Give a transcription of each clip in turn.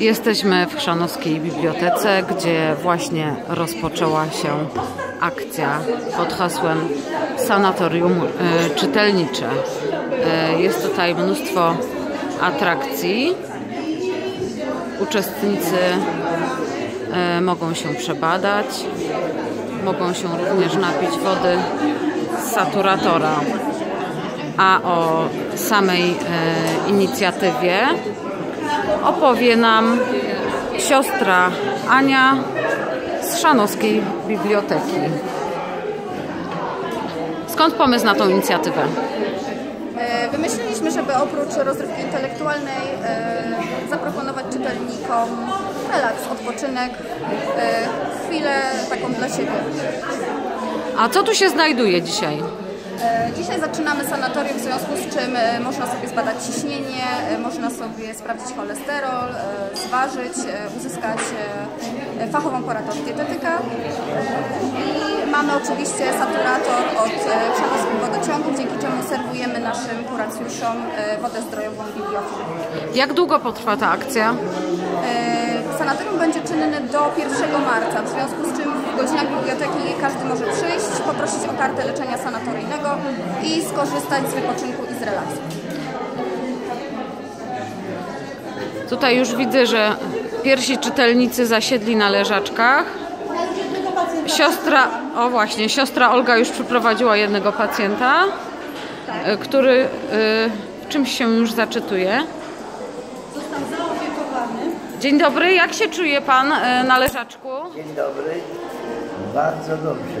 Jesteśmy w Chrzanowskiej Bibliotece, gdzie właśnie rozpoczęła się akcja pod hasłem Sanatorium e, Czytelnicze. E, Jest tutaj mnóstwo atrakcji. Uczestnicy e, mogą się przebadać, mogą się również napić wody z saturatora. A o samej inicjatywie opowie nam siostra Ania z Szanowskiej Biblioteki. Skąd pomysł na tą inicjatywę? E, Wymyśliliśmy, żeby oprócz rozrywki intelektualnej e, zaproponować czytelnikom relaks, odpoczynek, e, chwilę taką dla siebie. A co tu się znajduje dzisiaj? E, Dzisiaj zaczynamy sanatorium, w związku z czym e, można sobie zbadać ciśnienie, e, można sobie sprawdzić cholesterol, zważyć, uzyskać fachową poradę od dietetyka. I mamy oczywiście saturator od Chrzanowskich Wodociągów, dzięki czemu serwujemy naszym kuracjuszom wodę zdrojową bibliofil. Jak długo potrwa ta akcja? Sanatorium będzie czynne do 1 marca, w związku z czym w godzinach biblioteki każdy może przyjść, poprosić o kartę leczenia sanatoryjnego i skorzystać z wypoczynku i z relaksu. Tutaj już widzę, że pierwsi czytelnicy zasiedli na leżaczkach. Siostra, o właśnie, siostra Olga już przyprowadziła jednego pacjenta, e, który w czymś się już zaczytuje. Dzień dobry, jak się czuje pan e, na leżaczku? Dzień dobry. Bardzo dobrze.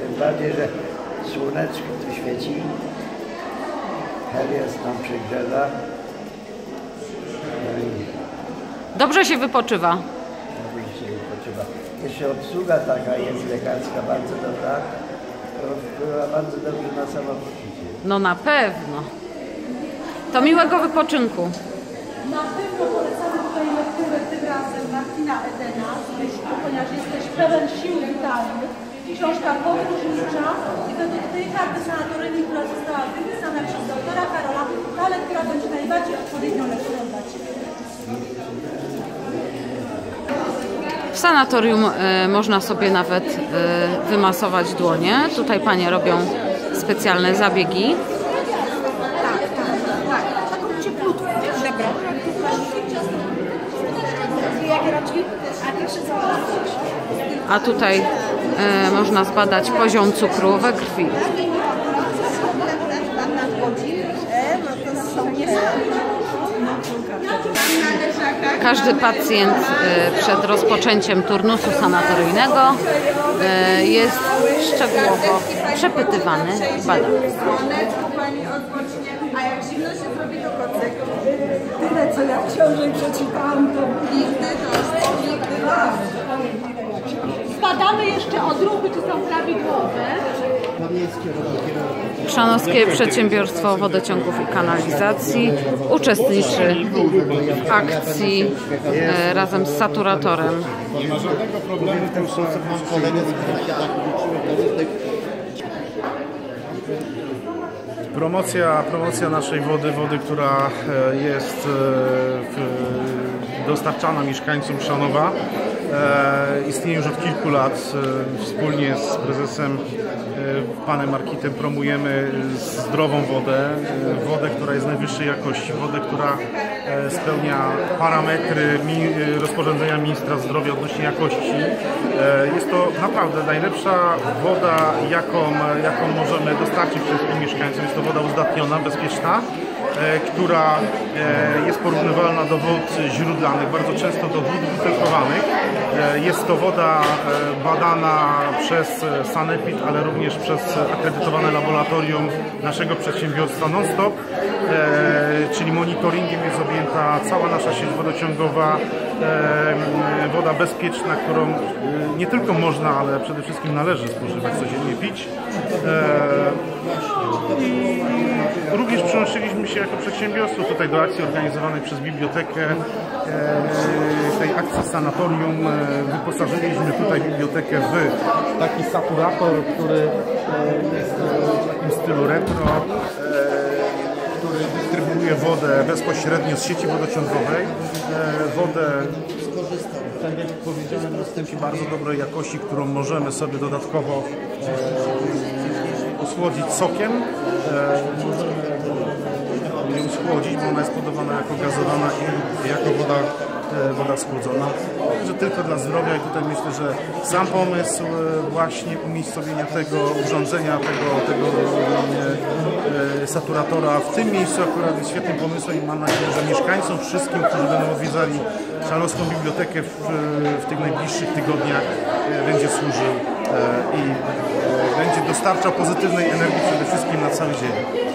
Tym bardziej, że słoneczko tu świeci. Helia jest tam przegrzewa. No Dobrze się wypoczywa. dobrze się wypoczywa. Jeszcze obsługa taka jest lekarska bardzo dobra. To wpływa bardzo dobrze na samopoczucie. No na pewno. To miłego wypoczynku. Na pewno polecamy tutaj lekturę tym razem Martina Edena ponieważ jesteś pełen sił witalnych. Książka podróżnicza i według tej karty sanatoryjnej, która została wypisana przez doktora Karola, ta lektura będzie najbardziej odpowiednią lekturą dla Ciebie. W sanatorium e, można sobie nawet e, wymasować dłonie. Tutaj panie robią specjalne zabiegi. Taką cieplutką. Dobra. Jak raczej? A tutaj e, można zbadać poziom cukru we krwi. Każdy pacjent e, przed rozpoczęciem turnusu sanatoryjnego e, jest szczegółowo przepytywany, badany. Pani odpocznie, a jak zimno się zrobi, to kocyk. Tyle, co ja książek przeczytałam, to Nigdy to nigdy Zbadamy jeszcze odruchy, czy są prawidłowe. Chrzanowskie Przedsiębiorstwo Wodociągów i Kanalizacji uczestniczy w akcji e, razem z saturatorem. Nie ma żadnego problemu, w ten sposób mam kolegę z tak Promocja, promocja naszej wody, wody, która e, jest e, w, dostarczana mieszkańcom Szanowa. E, Istnieje już od kilku lat. E, Wspólnie z prezesem e, panem Markitem promujemy zdrową wodę, wodę, która jest najwyższej jakości, wodę, która spełnia parametry rozporządzenia ministra zdrowia odnośnie jakości. Jest to naprawdę najlepsza woda, jaką, jaką możemy dostarczyć wszystkim mieszkańcom. Jest to woda uzdatniona, bezpieczna, która e, jest porównywalna do wód źródlanych, bardzo często do wód butelkowanych. E, Jest to woda e, badana przez e, Sanepid, ale również przez akredytowane laboratorium naszego przedsiębiorstwa Nonstop, e, czyli monitoringiem jest objęta cała nasza sieć wodociągowa, e, woda bezpieczna, którą e, nie tylko można, ale przede wszystkim należy spożywać, codziennie pić. Również przyłączyliśmy się jako przedsiębiorstwo tutaj do akcji organizowanej przez bibliotekę, e, tej akcji sanatorium. E, Wyposażyliśmy tutaj bibliotekę w taki saturator, który e, jest w takim stylu retro, który dystrybuuje wodę bezpośrednio z sieci wodociągowej. Wodę, tak jak powiedziałem wstępie, bardzo dobrej jakości, którą możemy sobie dodatkowo e, osłodzić sokiem. E, Możemy ją schłodzić, bo ona jest podawana jako gazowana i jako woda, e, woda schłodzona. Także tylko dla zdrowia i tutaj myślę, że sam pomysł e, właśnie umiejscowienia tego urządzenia, tego, tego e, e, saturatora w tym miejscu akurat jest świetnym pomysłem i mam nadzieję, że mieszkańcom wszystkim, którzy będą odwiedzali Szalowską Bibliotekę w, w tych najbliższych tygodniach e, będzie służył e, i e, będzie dostarczał pozytywnej energii przede wszystkim na cały dzień.